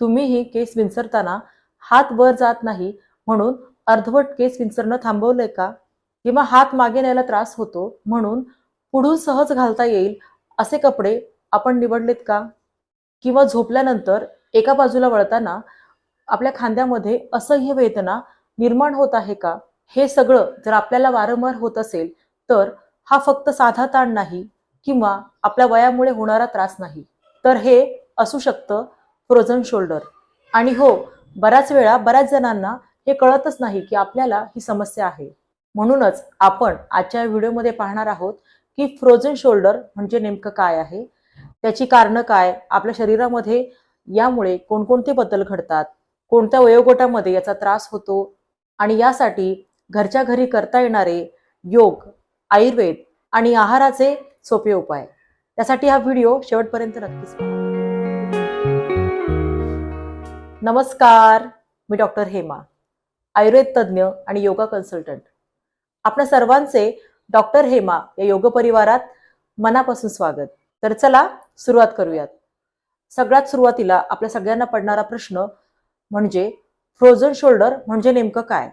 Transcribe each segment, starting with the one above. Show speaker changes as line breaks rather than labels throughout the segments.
तुम्हीही केस विंचरताना हात वर जात नाही म्हणून अर्धवट केस विंचरणं थांबवलंय का? किंवा हात मागे न्यायला त्रास होतो म्हणून पुढून सहज घालता येईल असे कपडे आपण निवडलेत का? किंवा झोपल्यानंतर एका बाजूला वळताना आपल्या खांद्यामध्ये असह्य वेदना निर्माण होत आहे का? हे सगळं जर आपल्याला वारंवार होत असेल तर हा फक्त साधा ताण नाही किंवा आपल्या वयामुळे होणारा त्रास नाही. तर हे असू शकतं फ्रोझन शोल्डर आणि हो बऱ्याच वेळा बऱ्याच जणांना हे कळतच नाही की आपल्याला ही समस्या आहे. म्हणूनच आपण आजच्या व्हिडिओमध्ये पाहणार आहोत की फ्रोझन शोल्डर म्हणजे नेमकं काय आहे? त्याची कारणं काय? आपल्या शरीरामध्ये यामुळे कोणकोणते बदल घडतात? कोणत्या वयोगटामध्ये याचा त्रास होतो? आणि यासाठी घरच्या घरी करता येणारे योग आयुर्वेद आणि आहाराचे सोपे उपाय. त्यासाठी हा व्हिडिओ शेवटपर्यंत नक्कीच नमस्कार मी डॉक्टर हेमा आयुर्वेद तज्ज्ञ आणि योगा कन्सल्टंट. आपल्या सर्वांचे डॉक्टर हेमा या योग परिवारात मनापासून स्वागत. तर चला सुरुवात करूयात. सगळ्यात सुरुवातीला आपल्या सगळ्यांना पडणारा प्रश्न म्हणजे फ्रोझन शोल्डर म्हणजे नेमकं काय?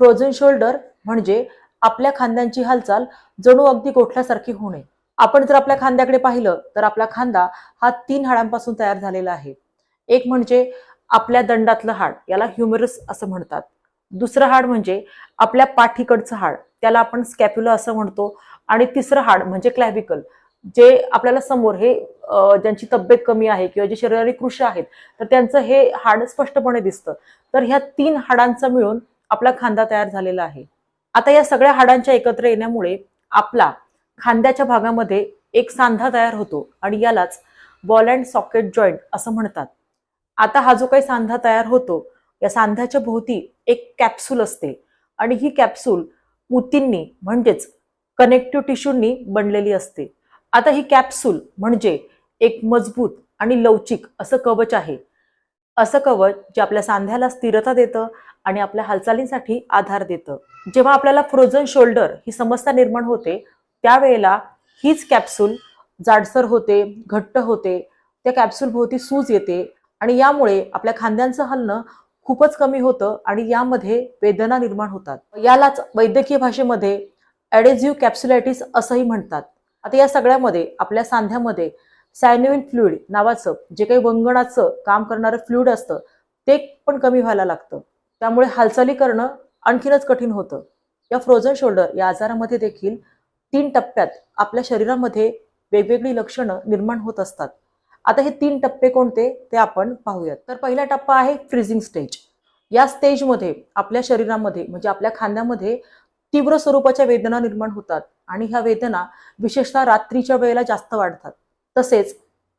फ्रोझन शोल्डर म्हणजे आपल्या खांद्यांची हालचाल जणू अगदी गोठल्यासारखी होणे. आपण जर आपल्या खांद्याकडे पाहिलं तर आपला खांदा हा तीन हाडांपासून तयार झालेला आहे. एक म्हणजे आपल्या दंडातलं हाड याला ह्युमरस असं म्हणतात. दुसरं हाड म्हणजे आपल्या पाठीकडचं हाड त्याला आपण स्कॅप्युला असं म्हणतो. आणि तिसरं हाड म्हणजे क्लॅव्हिकल जे आपल्याला समोर हे ज्यांची तब्येत कमी आहे किंवा जे शरीराने कृश आहेत तर त्यांचं हे हाड स्पष्टपणे दिसतं. तर ह्या तीन हाडांचा मिळून आपला खांदा तयार झालेला आहे. आता या सगळ्या हाडांच्या एकत्र येण्यामुळे आपला खांद्याच्या भागामध्ये एक सांधा तयार होतो आणि यालाच बॉल अँड सॉकेट जॉईंट असं म्हणतात. आता हा जो काही सांधा तयार होतो या सांध्याच्या भोवती एक कॅप्सूल असते. आणि ही कॅप्सूल ऊतींनी म्हणजेच कनेक्टिव्ह टिश्यूंनी बनलेली असते. आता ही कॅप्सूल म्हणजे एक मजबूत आणि लवचिक असं कवच आहे. असं कवच जे आपल्या सांध्याला स्थिरता देतं आणि आपल्या हालचालींसाठी आधार देतं. जेव्हा आपल्याला फ्रोझन शोल्डर ही समस्या निर्माण होते त्यावेळेला हीच कॅप्सूल जाडसर होते घट्ट होते. त्या कॅप्सूल भोवती सूज येते. आणि यामुळे आपल्या खांद्यांचं हलणं खूपच कमी होतं आणि यामध्ये वेदना निर्माण होतात. यालाच वैद्यकीय भाषेमध्ये ॲडेझिव्ह कॅप्सुलायटिस असंही म्हणतात. आता या सगळ्यामध्ये आपल्या सांध्यामध्ये सॅन्युअल फ्लुईड नावाचं जे काही वंगणाचं काम करणारं फ्लुईड असतं ते पण कमी व्हायला लागतं. त्यामुळे हालचाली करणं आणखीनच कठीण होतं. या फ्रोझन शोल्डर या आजारामध्ये देखील तीन टप्प्यात आपल्या शरीरामध्ये वेगवेगळी लक्षणं निर्माण होत असतात. आता हे तीन टप्पे कोणते ते आपण पाहूयात. तर पहिला टप्पा आहे फ्रीझिंग स्टेज या स्टेजमध्ये आपल्या शरीरामध्ये म्हणजे आपल्या खांद्यामध्ये तीव्र स्वरूपाच्या वेदना निर्माण होतात आणि ह्या वेदना विशेषतः रात्रीच्या वेळेला जास्त वाढतात. तसेच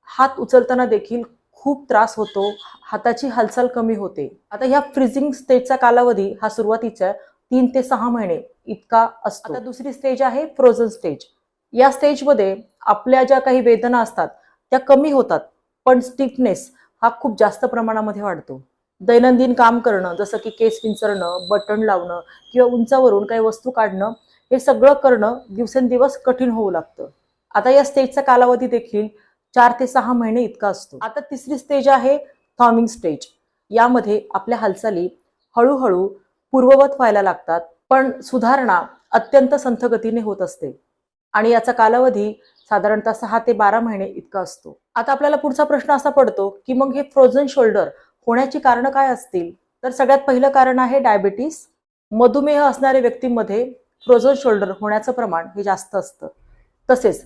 हात उचलताना देखील खूप त्रास होतो हाताची हालचाल कमी होते. आता ह्या फ्रीझिंग स्टेजचा कालावधी हा सुरुवातीच्या तीन ते सहा महिने इतका असतो. आता दुसरी स्टेज आहे फ्रोझन स्टेज या स्टेजमध्ये आपल्या ज्या काही वेदना असतात त्या कमी होतात पण स्टिफनेस हा खूप जास्त प्रमाणामध्ये वाढतो. दैनंदिन काम करणं जसं की केस विंचरणं बटन लावणं किंवा उंचावरून काही वस्तू काढणं हे सगळं करणं दिवसेंदिवस कठीण होऊ लागतं. आता या स्टेजचा कालावधी देखील चार ते सहा महिने इतका असतो. आता तिसरी स्टेज आहे थॉमिंग स्टेज यामध्ये आपल्या हालचाली हळूहळू पूर्ववत व्हायला लागतात पण सुधारणा अत्यंत संथ गतीने होत असते. आणि याचा कालावधी साधारणतः सहा ते बारा महिने इतका असतो. आता आपल्याला पुढचा प्रश्न असा पडतो की मग हे फ्रोझन शोल्डर होण्याची कारणं काय असतील? तर सगळ्यात पहिलं कारण आहे डायबिटीस मधुमेह असणाऱ्या व्यक्तींमध्ये फ्रोझन शोल्डर होण्याचं प्रमाण हे जास्त असतं. तसेच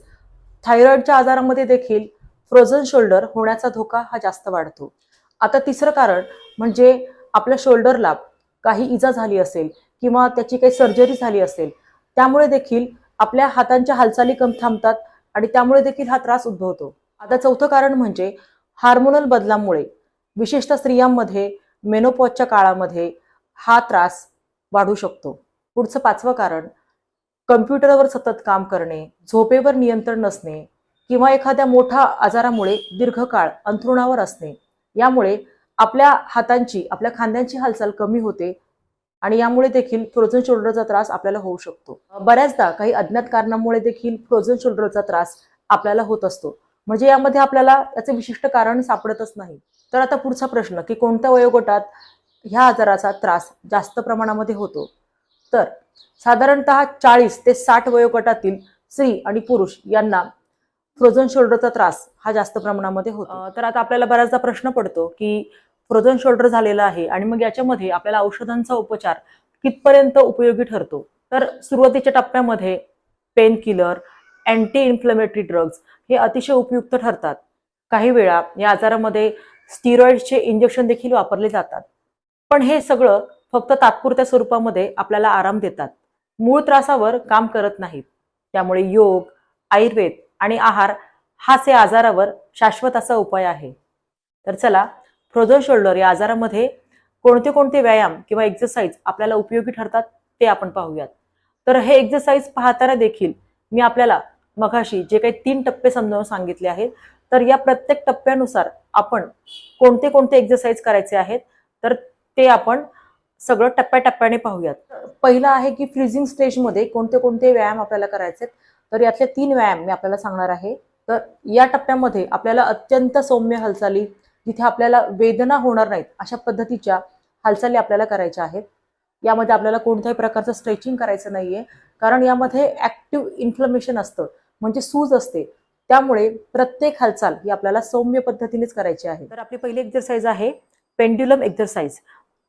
थायरॉइडच्या आजारामध्ये देखील फ्रोझन शोल्डर होण्याचा धोका हा जास्त वाढतो. आता तिसरं कारण म्हणजे आपल्या शोल्डरला काही इजा झाली असेल किंवा त्याची काही सर्जरी झाली असेल त्यामुळे देखील आपल्या हातांच्या हालचाली कम थांबतात. आणि त्यामुळे देखील हा त्रास उद्भवतो. आता चौथं कारण म्हणजे हार्मोनल बदलामुळे विशेषतः स्त्रियांमध्ये मेनोपॉजच्या काळामध्ये हा त्रास वाढू शकतो. पुढचं पाचवं कारण कम्प्युटरवर सतत काम करणे झोपेवर नियंत्रण नसणे किंवा एखाद्या मोठ्या आजारामुळे दीर्घकाळ अंथरुणावर असणे. यामुळे आपल्या हातांची आपल्या खांद्यांची हालचाल कमी होते आणि यामुळे देखील फ्रोझन शोल्डरचा त्रास आपल्याला होऊ शकतो. बऱ्याचदा काही अज्ञात कारणामुळे देखील फ्रोझन शोल्डरचा त्रास आपल्याला होत असतो. म्हणजे यामध्ये आपल्याला याचे विशिष्ट कारण सापडतच नाही. तर आता पुढचा प्रश्न की कोणत्या वयोगटात ह्या आजाराचा त्रास जास्त प्रमाणामध्ये होतो? तर साधारणतः चाळीस ते साठ वयोगटातील स्त्री आणि पुरुष यांना फ्रोझन शोल्डरचा त्रास हा जास्त प्रमाणामध्ये होतो. तर आता आपल्याला बऱ्याचदा प्रश्न पडतो की फ्रोझन शोल्डर झालेला आहे आणि मग याच्यामध्ये आपल्याला औषधांचा उपचार कितपर्यंत उपयोगी ठरतो? तर सुरुवातीच्या टप्प्यामध्ये pain killer anti inflammatory drugs हे अतिशय उपयुक्त ठरतात. काही वेळा या आजारामध्ये स्टिरॉइडचे इंजेक्शन देखील वापरले जातात. पण हे सगळं फक्त तात्पुरत्या स्वरूपामध्ये आपल्याला आराम देतात. मूळ त्रासावर काम करत नाहीत. त्यामुळे योग आयुर्वेद आणि आहार हाच या आजारावर शाश्वत असा उपाय आहे. तर चला फ्रोझन शोल्डर या आजारामध्ये कोणते कोणते व्यायाम किंवा एक्सरसाइज आपल्याला उपयोगी ठरतात ते आपण पाहूयात तर हे एक्सरसाइज पाहताना देखील मी आपल्याला मघाशी जे काही तीन टप्पे समजावून सांगितले आहेत तर या प्रत्येक टप्प्यानुसार आपण कोणते कोणते एक्सरसाइज करायचे आहेत तर ते आपण सगळं टप्प्याटप्प्याने पाहूयात पहिलं आहे की फ्रीजिंग स्टेजमध्ये कोणते कोणते व्यायाम आपल्याला करायचे आहेत. तर यातले तीन व्यायाम मी आपल्याला सांगणार आहे तर या टप्प्यामध्ये आपल्याला अत्यंत सौम्य हालचाली जिथे आपल्याला वेदना होणार नाहीत अशा पद्धतीच्या हालचाली आपल्याला करायच्या आहेत. यामध्ये आपल्याला कोणत्याही प्रकारचं स्ट्रेचिंग करायचं नाहीये. कारण यामध्ये ऍक्टिव्ह इन्फ्लमेशन असतं म्हणजे सूज असते. त्यामुळे प्रत्येक हालचाल ही आपल्याला सौम्य पद्धतीनेच करायची आहे. तर आपली पहिली एक्झरसाईज आहे पेंड्युलम एक्झरसाईज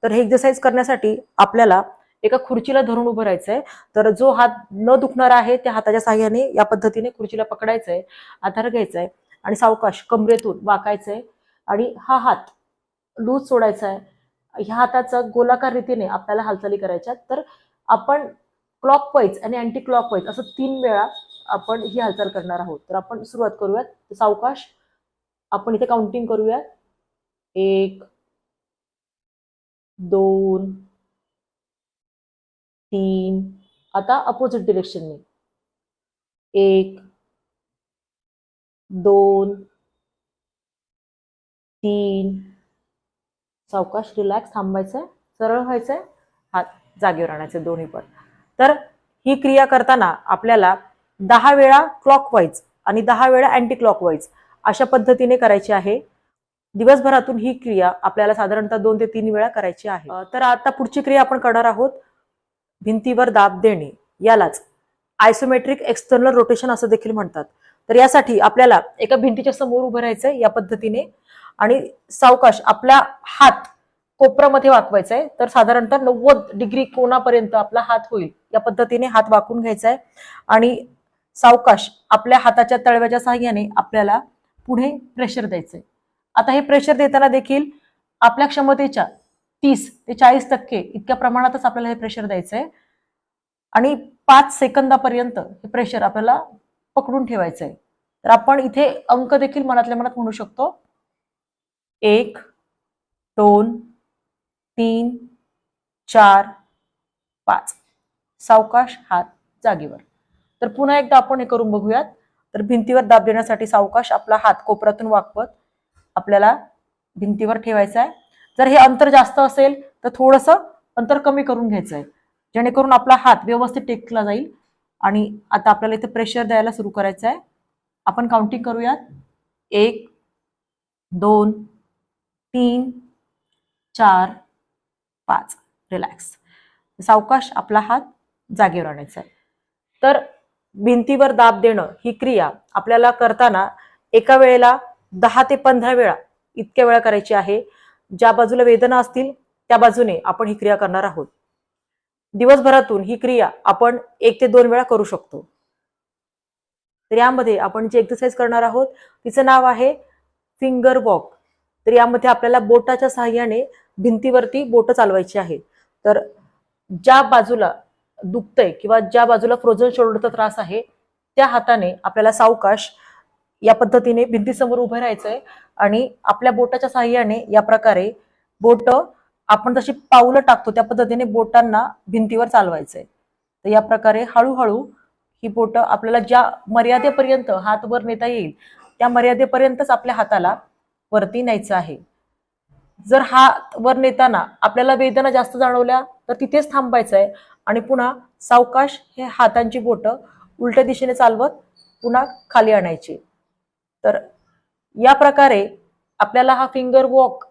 तर हे एक्झरसाईज करण्यासाठी आपल्याला एका खुर्चीला धरून उभं राहायचं आहे तर जो हात न दुखणारा आहे त्या हाताच्या साह्याने या पद्धतीने खुर्चीला पकडायचं आहे आधार घ्यायचा आहे आणि सावकाश कमरेतून वाकायचं आहे आणि हा हात लूज सोडायचा आहे. ह्या हाताचा गोलाकार रीतीने आपल्याला हालचाली करायच्या तर आपण क्लॉक वाईज आणि अँटी क्लॉक वाईज असं तीन वेळा आपण ही हालचाल करणार आहोत. तर आपण सुरुवात करूयात. सावकाश आपण इथे काउंटिंग करूया एक दोन तीन. आता अपोजिट डिरेक्शनने एक दोन तीन सावकाश रिलॅक्स थांबायचंय सरळ व्हायचंय हात जागेवर आणायचे दोन्ही पण. तर ही क्रिया करताना आपल्याला दहा वेळा क्लॉकवाईज आणि दहा वेळा अँटी क्लॉकवाईज अशा पद्धतीने करायची आहे. दिवसभरातून ही क्रिया आपल्याला साधारणतः दोन ते तीन वेळा करायची आहे. तर आता पुढची क्रिया आपण करणार आहोत. भिंतीवर दाब देणे. यालाच आयसोमेट्रिक एक्सटर्नल रोटेशन असं देखील म्हणतात. तर यासाठी आपल्याला एका भिंतीच्या समोर उभं राहायचंय या पद्धतीने. आणि सावकाश आपला हात कोपरामध्ये वाकवायचा आहे तर साधारणतः नव्वद डिग्री कोणापर्यंत आपला हात होईल या पद्धतीने हात वाकून घ्यायचा आहे आणि सावकाश आपल्या हाताच्या तळव्याच्या साहाय्याने आपल्याला पुढे प्रेशर द्यायचंय. आता हे प्रेशर देताना देखील आपल्या क्षमतेच्या तीस ते चाळीस टक्के इतक्या प्रमाणातच आपल्याला हे प्रेशर द्यायचंय. आणि पाच सेकंदापर्यंत हे प्रेशर आपल्याला पकडून ठेवायचं आहे तर आपण इथे अंक देखील मनातल्या मनात म्हणू शकतो. एक दोन तीन चार पाच. सावकाश हात जागेवर. तर पुन्हा एकदा आपण हे करून बघूयात. तर भिंतीवर दाब देण्यासाठी सावकाश आपला हात कोपऱ्यातून वाकवत आपल्याला भिंतीवर ठेवायचा आहे. जर हे अंतर जास्त असेल तर थोडंसं अंतर कमी करून घ्यायचं आहे. जेणेकरून आपला हात व्यवस्थित टेकला जाईल आणि आता आपल्याला इथे प्रेशर द्यायला सुरू करायचं आहे. आपण काउंटिंग करूयात. एक दोन तीन चार पाच. रिलॅक्स सावकाश आपला हात जागेवर आणायचा. आहे तर भिंतीवर दाब देणं ही क्रिया आपल्याला करताना एका वेळेला दहा ते पंधरा वेळा इतक्या वेळा करायची आहे. ज्या बाजूला वेदना असतील त्या बाजूने आपण ही क्रिया करणार आहोत. दिवसभरातून ही क्रिया आपण एक ते दोन वेळा करू शकतो. तर यामध्ये आपण जी एक्सरसाइज करणार आहोत तिचं नाव आहे फिंगर वॉक तर यामध्ये आपल्याला बोटाच्या सहाय्याने भिंतीवरती बोट चालवायची आहे तर ज्या बाजूला दुखतंय किंवा ज्या बाजूला फ्रोझन शोल्डरचा त्रास आहे त्या हाताने आपल्याला सावकाश या पद्धतीने भिंतीसमोर उभं राहायचंय आणि आपल्या बोटाच्या साहाय्याने या प्रकारे बोट आपण जशी पावलं टाकतो त्या पद्धतीने बोटांना भिंतीवर चालवायचंय. तर या प्रकारे हळूहळू ही बोट आपल्याला ज्या मर्यादेपर्यंत हात वर नेता येईल त्या मर्यादेपर्यंतच आपल्या हाताला वरती न्यायचं आहे. जर हात वर नेताना आपल्याला वेदना जास्त जाणवल्या तर तिथेच थांबायचं आहे आणि पुन्हा सावकाश हे हातांची बोटं उलट्या दिशेने चालवत पुन्हा खाली आणायची. तर या प्रकारे आपल्याला हा फिंगर वॉक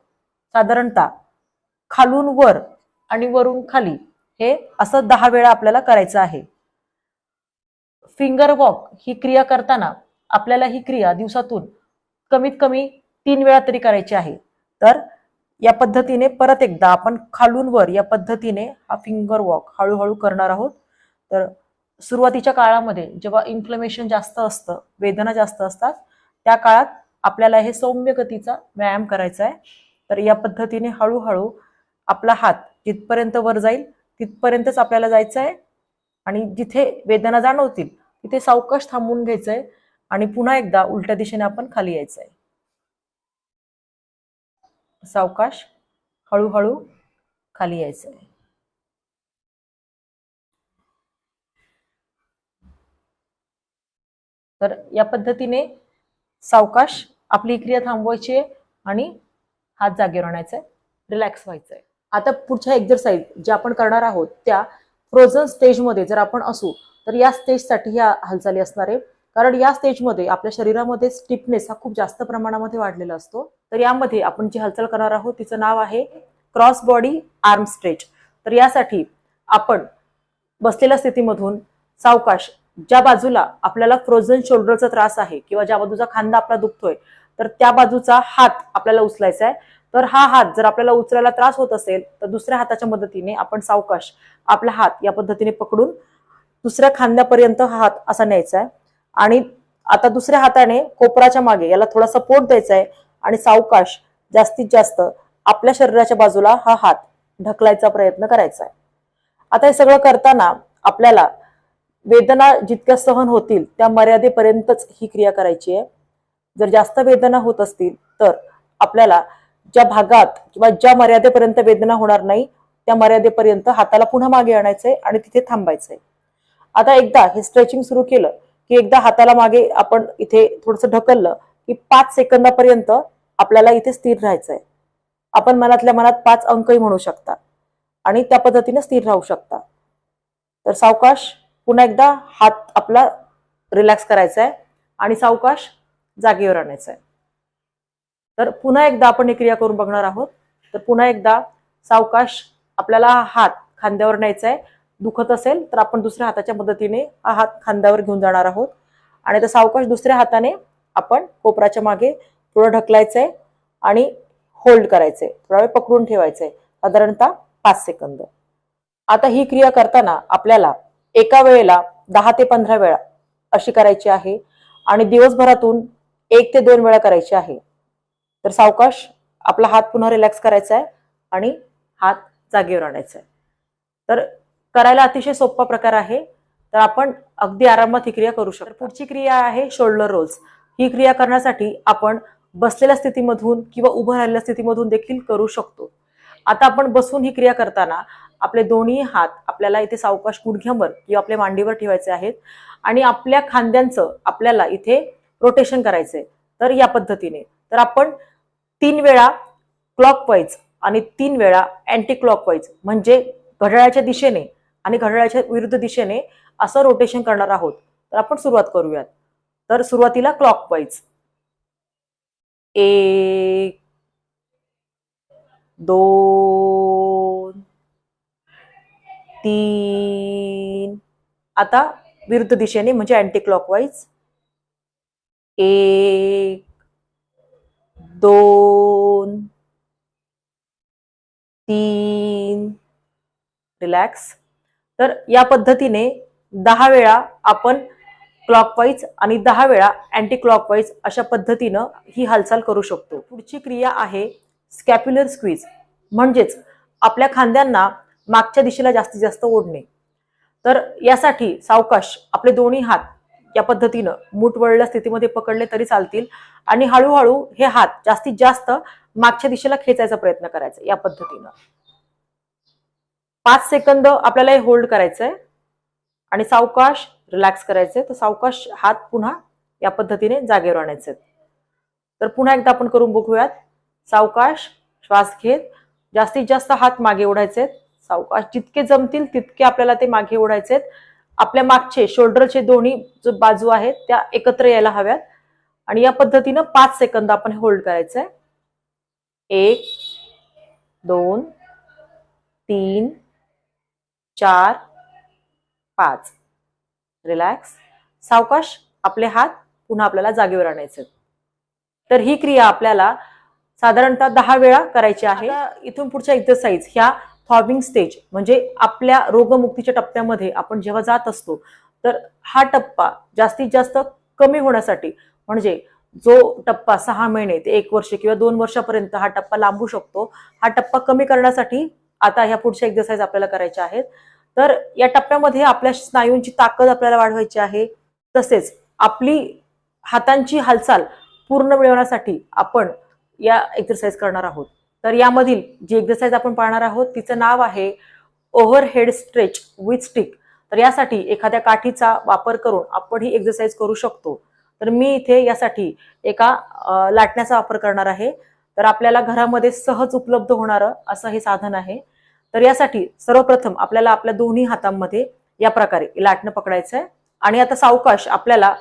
साधारणतः खालून वर आणि वरून खाली हे असं दहा वेळा आपल्याला करायचं आहे. फिंगर वॉक ही क्रिया करताना आपल्याला ही क्रिया दिवसातून कमीत कमी तीन वेळा तरी करायची आहे. तर या पद्धतीने परत एकदा आपण खालून वर या पद्धतीने हा फिंगर वॉक हळूहळू करणार आहोत. तर सुरुवातीच्या काळामध्ये जेव्हा इन्फ्लमेशन जास्त असतं वेदना जास्त असतात त्या काळात आपल्याला हे सौम्य गतीचा व्यायाम करायचा आहे. तर या पद्धतीने हळूहळू आपला हात जिथपर्यंत वर जाईल तिथपर्यंतच आपल्याला जायचं आहे. आणि जिथे वेदना जाणवतील तिथे सावकाश थांबवून घ्यायचं आहे. आणि पुन्हा एकदा उलट्या दिशेने आपण खाली यायचं आहे. सावकाश हळूहळू खाली यायचं आहे तर या पद्धतीने सावकाश आपली क्रिया थांबवायची आहे आणि हात जागेवर आणायचा आहे रिलॅक्स व्हायचं आहे आता पुढच्या एक्झरसाइज ज्या आपण करणार आहोत त्या फ्रोझन स्टेजमध्ये जर आपण असू तर या स्टेजसाठी ह्या हालचाली असणार आहे. कारण या स्टेजमध्ये आपल्या शरीरामध्ये स्टिफनेस हा खूप जास्त प्रमाणामध्ये वाढलेला असतो. तर यामध्ये आपण जी हालचाल करणार आहोत तिचं नाव आहे क्रॉस बॉडी आर्म स्ट्रेच तर यासाठी आपण बसलेल्या स्थितीमधून सावकाश ज्या बाजूला आपल्याला फ्रोझन शोल्डरचा त्रास आहे किंवा ज्या बाजूचा खांदा आपला दुखतोय तर त्या बाजूचा हात आपल्याला उचलायचा आहे तर हा हात जर आपल्याला उचलायला त्रास होत असेल तर दुसऱ्या हाताच्या मदतीने आपण सावकाश आपला हात या पद्धतीने पकडून दुसऱ्या खांद्यापर्यंत हा हात असा न्यायचा आहे आणि आता दुसऱ्या हाताने कोपराच्या मागे याला थोडा सपोर्ट द्यायचा आहे आणि सावकाश जास्तीत जास्त आपल्या शरीराच्या बाजूला हा हात ढकलायचा प्रयत्न करायचा आहे आता हे सगळं करताना आपल्याला वेदना जितक्या सहन होतील त्या मर्यादेपर्यंतच ही क्रिया करायची आहे. जर जास्त वेदना होत असतील तर आपल्याला ज्या भागात किंवा ज्या मर्यादेपर्यंत वेदना होणार नाही त्या मर्यादेपर्यंत हाताला पुन्हा मागे आणायचंय आणि तिथे थांबायचंय. आता एकदा हे स्ट्रेचिंग सुरू केलं की एकदा हाताला मागे आपण इथे थोडस ढकललं की पाच सेकंदापर्यंत आपल्याला इथे स्थिर राहायचंय. आपण मनातल्या मनात पाच अंकही म्हणू शकता आणि त्या पद्धतीने स्थिर राहू शकता. तर सावकाश पुन्हा एकदा हात आपला रिलॅक्स करायचा आहे आणि सावकाश जागेवर आणायचा आहे तर पुन्हा एकदा आपण ही क्रिया करून बघणार आहोत. तर पुन्हा एकदा सावकाश आपल्याला हात खांद्यावर न्यायचा आहे दुखत असेल तर आपण दुसऱ्या हाताच्या मदतीने हा हात खांद्यावर घेऊन जाणार आहोत. आणि तर सावकाश दुसऱ्या हाताने आपण कोपराच्या मागे थोडं ढकलायचंय आहे आणि होल्ड करायचंय. थोडा वेळ पकडून ठेवायचंय. साधारणतः पाच सेकंद. आता ही क्रिया करताना आपल्याला एका वेळेला दहा ते पंधरा वेळा अशी करायची आहे आणि दिवसभरातून एक ते दोन वेळा करायची आहे. तर सावकाश आपला हात पुन्हा रिलॅक्स करायचा आहे आणि हात जागेवर आणायचा आहे तर करायला अतिशय सोपा प्रकार आहे. तर आपण अगदी आरामात ही क्रिया करू शकतो. पुढची क्रिया आहे शोल्डर रोल्स. ही क्रिया करण्यासाठी आपण बसलेल्या स्थितीमधून किंवा उभं राहिलेल्या स्थितीमधून देखील करू शकतो. आता आपण बसून ही क्रिया करताना आपले दोन्ही हात आपल्याला इथे सावकाश गुडघ्यावर किंवा आपल्या मांडीवर ठेवायचे आहेत आणि आपल्या खांद्यांचं आपल्याला इथे रोटेशन करायचंय. तर या पद्धतीने. तर आपण तीन वेळा क्लॉकवाईज आणि तीन वेळा अँटी क्लॉकवाईज म्हणजे घड्याळाच्या दिशेने आणि घड्याळाच्या विरुद्ध दिशेने असं रोटेशन करणार आहोत. तर आपण सुरुवात करूयात. तर सुरुवातीला क्लॉकवाईज एक दोन तीन. आता विरुद्ध दिशेने म्हणजे अँटी क्लॉकवाईज एक दोन तीन. रिलॅक्स तर या पद्धतीने दहा वेळा आपण क्लॉकवाईज आणि दहा वेळा अँटी क्लॉकवाईज अशा पद्धतीनं ही हालचाल करू शकतो. पुढची क्रिया आहे स्कॅप्युलर स्क्वीज म्हणजेच आपल्या खांद्यांना मागच्या दिशेला जास्तीत जास्त ओढणे. तर यासाठी सावकाश आपले दोन्ही हात या पद्धतीनं मूठ वळल्या स्थितीमध्ये पकडले तरी चालतील आणि हळूहळू हे हात जास्तीत जास्त मागच्या दिशेला खेचायचा प्रयत्न करायचा या पद्धतीनं. पाच सेकंद आपल्याला हे होल्ड करायचं आहे आणि सावकाश रिलॅक्स करायचंय. तर सावकाश हात पुन्हा या पद्धतीने जागेवर आणायचे तर पुन्हा एकदा आपण करून बघूयात. सावकाश श्वास घेत जास्तीत जास्त हात मागे ओढायचे सावकाश जितके जमतील तितके आपल्याला ते मागे ओढायचे आपल्या मागचे शोल्डरचे दोन्ही जो बाजू आहेत त्या एकत्र यायला हव्यात. आणि या पद्धतीनं पाच सेकंद आपण होल्ड करायचंय. एक दोन तीन चार पाच. रिलॅक्स सावकाश आपले हात पुन्हा आपल्याला जागेवर आणायचे. तर ही क्रिया आपल्याला साधारणतः दहा वेळा करायची आहे. इथून पुढच्या एक्सरसाइज ह्या थॉबिंग स्टेज म्हणजे आपल्या रोगमुक्तीच्या टप्प्यामध्ये आपण जेव्हा जात असतो तर हा टप्पा जास्तीत जास्त कमी होण्यासाठी म्हणजे जो टप्पा सहा महिने ते एक वर्ष किंवा दोन वर्षापर्यंत हा टप्पा लांबू शकतो हा टप्पा कमी करण्यासाठी आता ह्या पुढच्या एक्सरसाइज आपल्याला करायच्या आहेत. तर या टप्प्यामध्ये आपल्या स्नायूंची ताकद आपल्याला वाढवायची आहे. तसेच आपली हातांची हालचाल पूर्ण मिळवण्यासाठी आपण या एक्सरसाइज करणार आहोत. तर यामधील जी एक्सरसाइज आपण पाहणार आहोत तिचं नाव आहे ओव्हरहेड स्ट्रेच विथ स्टिक तर यासाठी एखाद्या काठीचा वापर करून आपण ही एक्सरसाइज करू शकतो. तर मी इथे यासाठी एका लाटण्याचा वापर करणार आहे. तर आपल्याला घरामध्ये सहज उपलब्ध होणारं असं हे साधन आहे. तर यासाठी सर्वप्रथम आपल्याला आपल्या दोन्ही हातांमध्ये या प्रकारे लाटणं पकडायचं आहे आणि आता सावकाश आपल्याला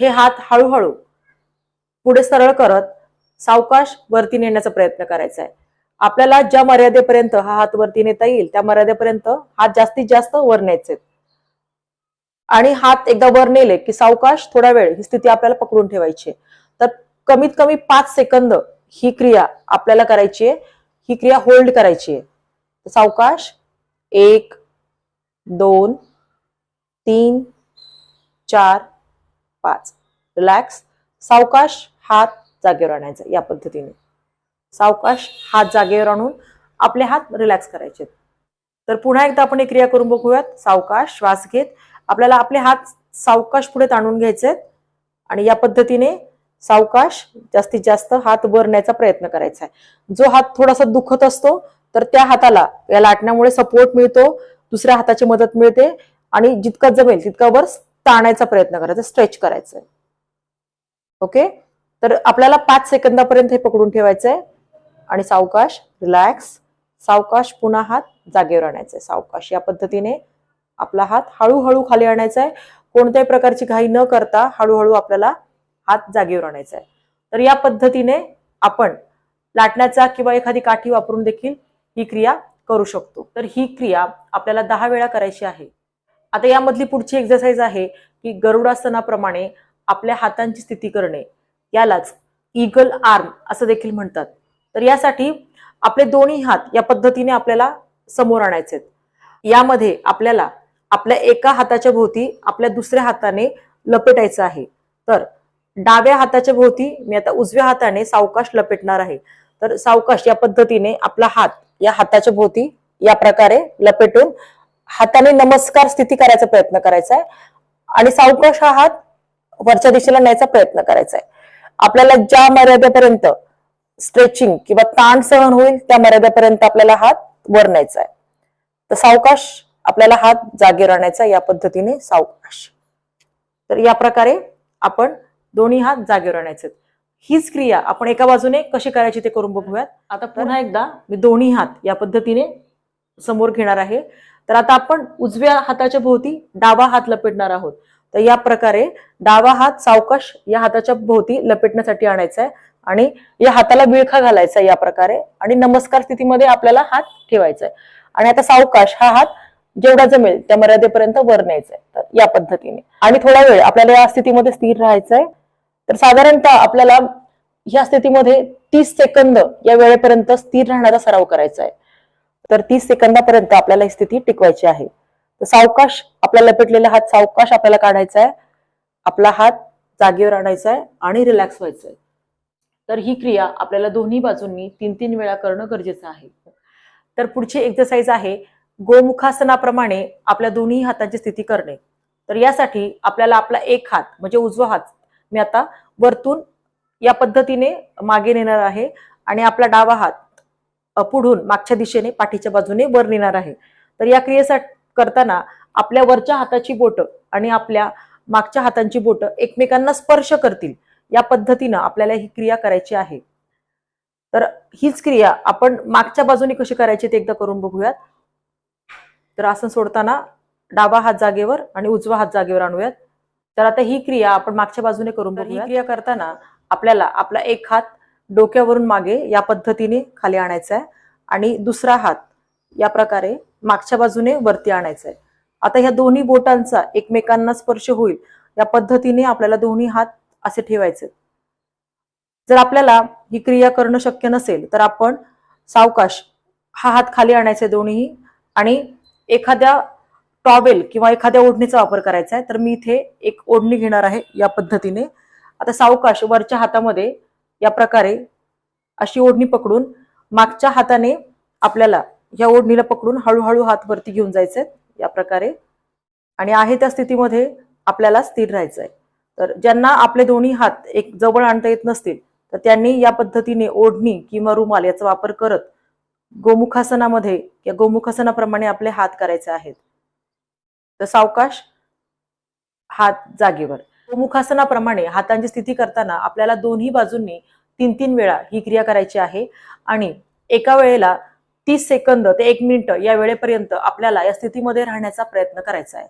हे हात हळूहळू पुढे सरळ करत सावकाश वरती नेण्याचा प्रयत्न करायचा आहे आपल्याला ज्या मर्यादेपर्यंत हा हात वरती नेता येईल त्या मर्यादेपर्यंत हात जास्तीत जास्त वर न्यायचे आणि हात एकदा वर नेले की सावकाश थोडा वेळ ही स्थिती आपल्याला पकडून ठेवायची तर कमीत कमी पाच सेकंद ही क्रिया आपल्याला करायची आहे ही क्रिया होल्ड करायची आहे. सावकाश एक दोन तीन चार पाच. रिलॅक्स सावकाश हात जागेवर आणायचा या पद्धतीने. सावकाश हात जागेवर आणून आपले हात रिलॅक्स करायचे. तर पुन्हा एकदा आपण एक क्रिया करून बघूयात. सावकाश श्वास घेत आपल्याला आपले हात सावकाश पुढे ताणून घ्यायचे आहेत आणि या पद्धतीने सावकाश जास्तीत जास्त हात भरण्याचा प्रयत्न करायचा आहे. जो हात थोडासा दुखत असतो तर त्या हाताला या लाटण्यामुळे सपोर्ट मिळतो दुसऱ्या हाताची मदत मिळते आणि जितकं जमेल तितकं वर ताणायचा प्रयत्न करायचा स्ट्रेच करायचा आहे. ओके तर आपल्याला पाच सेकंदापर्यंत हे पकडून ठेवायचं आहे. आणि सावकाश रिलॅक्स सावकाश पुन्हा हात जागेवर आणायचा आहे. सावकाश या पद्धतीने आपला हात हळूहळू खाली आणायचा आहे. कोणत्याही प्रकारची घाई न करता हळूहळू आपल्याला हात जागेवर आणायचा आहे. तर या पद्धतीने आपण लाटण्याचा किंवा एखादी काठी वापरून देखील ही क्रिया करू शकतो. तर ही क्रिया आपल्याला दहा वेळा करायची आहे. आता यामधली पुढची एक्झरसाइज आहे की गरुडासनाप्रमाणे आपल्या हातांची स्थिती करणे. यालाच इगल आर्म असं देखील म्हणतात. तर यासाठी आपले दोन्ही हात या पद्धतीने आपल्याला समोर आणायचे यामध्ये आपल्याला आपल्या एका हाताच्या भोवती आपल्या दुसऱ्या हाताने लपेटायचं आहे. तर डाव्या हाताच्या भोवती मी आता उजव्या हाताने सावकाश लपेटणार आहे. तर सावकाश या पद्धतीने आपला हात या हाताच्या भोवती या प्रकारे लपेटून हाताने नमस्कार स्थिती करायचा प्रयत्न करायचा आहे. आणि सावकाश हा हात वरच्या दिशेला न्यायचा प्रयत्न करायचा आहे. आपल्याला ज्या मर्यादेपर्यंत स्ट्रेचिंग किंवा ताण सहन होईल त्या मर्यादेपर्यंत आपल्याला हात वर न्यायचा आहे. तर सावकाश आपल्याला हात जागेवर आणायचा या पद्धतीने सावकाश. तर या प्रकारे आपण दोन्ही हात जागेवर आणायचे हीच क्रिया आपण एका बाजूने कशी करायची ते करून बघूयात. आता पुन्हा एकदा. मी दोन्ही हात या पद्धतीने समोर घेणार आहे. तर आता आपण उजव्या हाताच्या भोवती डावा हात लपेटणार आहोत. तर या प्रकारे डावा हात सावकाश या हाताच्या भोवती लपेटण्यासाठी आणायचा आहे आणि या हाताला विळखा घालायचा या प्रकारे आणि नमस्कार स्थितीमध्ये आपल्याला हात ठेवायचा आहे. आणि आता सावकाश हा हात जेवढा जमेल त्या मर्यादेपर्यंत वर न्यायचा आहे. तर या पद्धतीने. आणि थोडा वेळ आपल्याला या स्थितीमध्ये स्थिर राहायचं आहे. तर साधारणतः आपल्याला ह्या स्थितीमध्ये तीस सेकंद या वेळेपर्यंत स्थिर राहण्याचा सराव करायचा आहे. तर तीस सेकंदापर्यंत आपल्याला ही स्थिती टिकवायची आहे. तर सावकाश आपला लपेटलेला हात सावकाश आपल्याला काढायचा आहे. आपला हात जागेवर आणायचा आहे आणि रिलॅक्स व्हायचा आहे. तर ही क्रिया आपल्याला दोन्ही बाजूंनी तीन तीन वेळा करणं गरजेचं आहे. तर पुढची एक्सरसाइज आहे गोमुखासनाप्रमाणे आपल्या दोन्ही हातांची स्थिती करणे. तर यासाठी आपल्याला आपला एक हात म्हणजे उजवा हात मी आता वरतून या पद्धतीने मागे नेणार आहे आणि आपला डावा हात पुढून मागच्या दिशेने पाठीच्या बाजूने वर नेणार आहे. तर या क्रियेसाठी करताना आपल्या वरच्या हाताची बोट आणि आपल्या मागच्या हातांची बोट एकमेकांना स्पर्श करतील. या पद्धतीनं आपल्याला ही क्रिया करायची आहे. तर हीच क्रिया आपण मागच्या बाजूने कशी करायची ते एकदा करून बघूयात. तर आसन सोडताना डावा हात जागेवर आणि उजवा हात जागेवर आणूयात. तर आता ही क्रिया आपण मागच्या बाजूने करून बघूया ही क्रिया करताना आपल्याला आपला एक हात डोक्यावरून मागे या पद्धतीने खाली आणायचा आहे आणि दुसरा हात या प्रकारे मागच्या बाजूने वरती आणायचा आहे. आता ह्या दोन्ही बोटांचा एकमेकांना स्पर्श होईल. या पद्धतीने आपल्याला दोन्ही हात असे ठेवायचे जर आपल्याला ही क्रिया करणं शक्य नसेल तर आपण सावकाश हा हात खाली आणायचे दोन्हीही आणि एखाद्या टॉवेल किंवा एखाद्या ओढणीचा वापर करायचा आहे तर मी इथे एक ओढणी घेणार आहे या पद्धतीने. आता सावकाश वरच्या हातामध्ये या प्रकारे अशी ओढणी पकडून मागच्या हाताने आपल्याला या ओढणीला पकडून हळूहळू हात वरती घेऊन जायचे या प्रकारे. आणि आहे त्या स्थितीमध्ये आपल्याला स्थिर राहायचं आहे तर ज्यांना आपले दोन्ही हात एक जवळ आणता येत नसतील तर त्यांनी या पद्धतीने ओढणी किंवा रुमाल याचा वापर करत गोमुखासनामध्ये या गोमुखासनाप्रमाणे आपले हात करायचे आहेत. तर सावकाश हात जागेवर. मुखासनाप्रमाणे हातांची स्थिती करताना आपल्याला दोन्ही बाजूंनी तीन तीन वेळा ही क्रिया करायची आहे आणि एका वेळेला तीस सेकंद ते एक मिनिट या वेळेपर्यंत आपल्याला या स्थितीमध्ये राहण्याचा प्रयत्न करायचा आहे.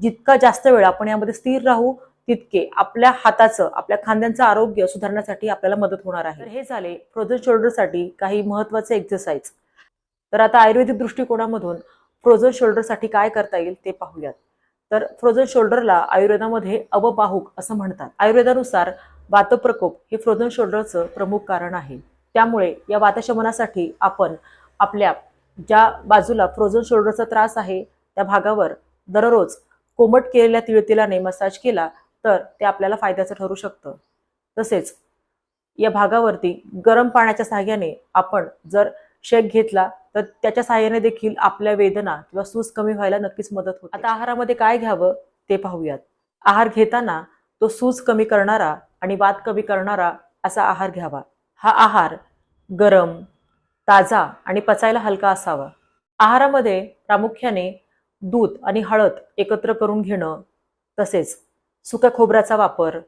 जितका जास्त वेळ आपण यामध्ये स्थिर राहू तितके आपल्या हाताचं आपल्या खांद्यांचं आरोग्य सुधारण्यासाठी आपल्याला मदत होणार आहे. हे झाले फ्रोझन शोल्डरसाठी काही महत्त्वाचे एक्झरसाइज तर आता आयुर्वेदिक दृष्टिकोनामधून फ्रोझन शोल्डरसाठी काय करता येईल ते पाहूयात. तर फ्रोझन शोल्डरला आयुर्वेदामध्ये अवबाहुक असं म्हणतात. आयुर्वेदानुसार वातप्रकोप हे फ्रोझन शोल्डरचं प्रमुख कारण आहे. त्यामुळे या वातशमनासाठी आपण आपल्या ज्या बाजूला फ्रोझन शोल्डरचा त्रास आहे त्या भागावर दररोज कोमट केलेल्या तिळतिलाने मसाज केला तर ते आपल्याला फायद्याचं ठरू शकतं. तसेच या भागावरती गरम पाण्याच्या सहाय्याने आपण जर शेक घेतला तर त्याच्या सहाय्याने देखील आपल्या वेदना किंवा सूज कमी व्हायला नक्कीच मदत होते. आता आहारामध्ये काय घ्यावं ते पाहूयात. आहार घेताना तो सूज कमी करणारा आणि वात कमी करणारा असा आहार घ्यावा. हा आहार गरम ताजा आणि पचायला हलका असावा. आहारामध्ये प्रामुख्याने दूध आणि हळद एकत्र करून घेणं तसेच सुक्या खोबऱ्याचा वापर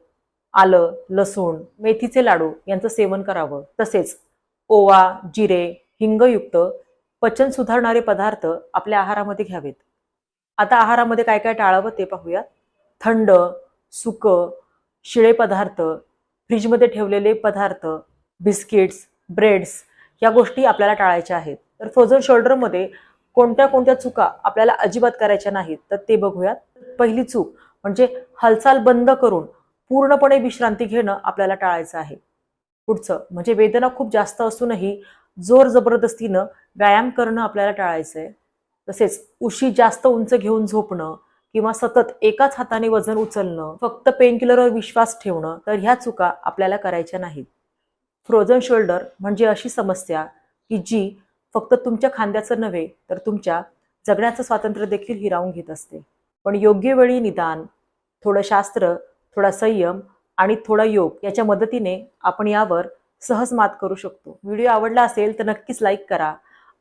आलं लसूण मेथीचे लाडू यांचं सेवन करावं. तसेच ओवा जिरे हिंगयुक्त पचन सुधारणारे पदार्थ आपल्या आहारामध्ये घ्यावेत. आता आहारामध्ये काय काय टाळावं ते पाहूयात थंड सुकं शिळे पदार्थ फ्रीजमध्ये ठेवलेले पदार्थ बिस्किट्स ब्रेड्स या गोष्टी आपल्याला टाळायच्या आहेत. तर फ्रोझन शोल्डरमध्ये कोणत्या कोणत्या चुका आपल्याला अजिबात करायच्या नाहीत तर ते बघूयात. पहिली चूक म्हणजे हालचाल बंद करून पूर्णपणे विश्रांती घेणं आपल्याला टाळायचं आहे. पुढचं म्हणजे वेदना खूप जास्त असूनही जोर जबरदस्तीनं व्यायाम करणं आपल्याला टाळायचं आहे तसेच उशी जास्त उंच घेऊन झोपणं किंवा सतत एकाच हाताने वजन उचलणं फक्त पेनकिलरवर विश्वास ठेवणं तर ह्या चुका आपल्याला करायच्या नाहीत. फ्रोझन शोल्डर म्हणजे अशी समस्या की जी फक्त तुमच्या खांद्याचं नव्हे तर तुमच्या जगण्याचं स्वातंत्र्य देखील हिरावून घेत असते. पण योग्य वेळी निदान थोडं शास्त्र थोडा संयम आणि थोडा योग याच्या मदतीने आपण यावर सहज मात करू शकतो. व्हिडिओ आवडला असेल तर नक्कीच लाईक करा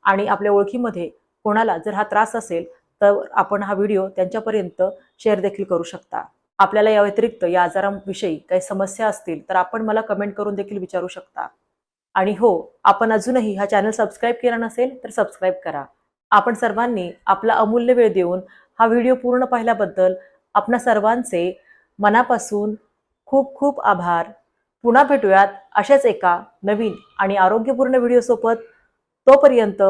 आणि आपल्या ओळखीमध्ये कोणाला जर हा त्रास असेल तर आपण हा व्हिडिओ त्यांच्यापर्यंत शेअर देखील करू शकता. आपल्याला या व्यतिरिक्त या आजाराविषयी काही समस्या असतील तर आपण मला कमेंट करून देखील विचारू शकता. आणि हो आपण अजूनही हा चॅनल सबस्क्राईब केला नसेल तर सबस्क्राईब करा. आपण सर्वांनी आपला अमूल्य वेळ देऊन हा व्हिडिओ पूर्ण पाहिल्याबद्दल आपणा सर्वांचे मनापासून खूप खूप आभार. पुन्हा भेटूयात अशाच एका नवीन आणि आरोग्यपूर्ण व्हिडिओसोबत तोपर्यंत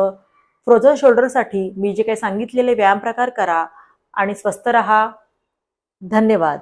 फ्रोझन शोल्डरसाठी मी जे काही सांगितलेले व्यायाम प्रकार करा आणि स्वस्थ रहा. धन्यवाद.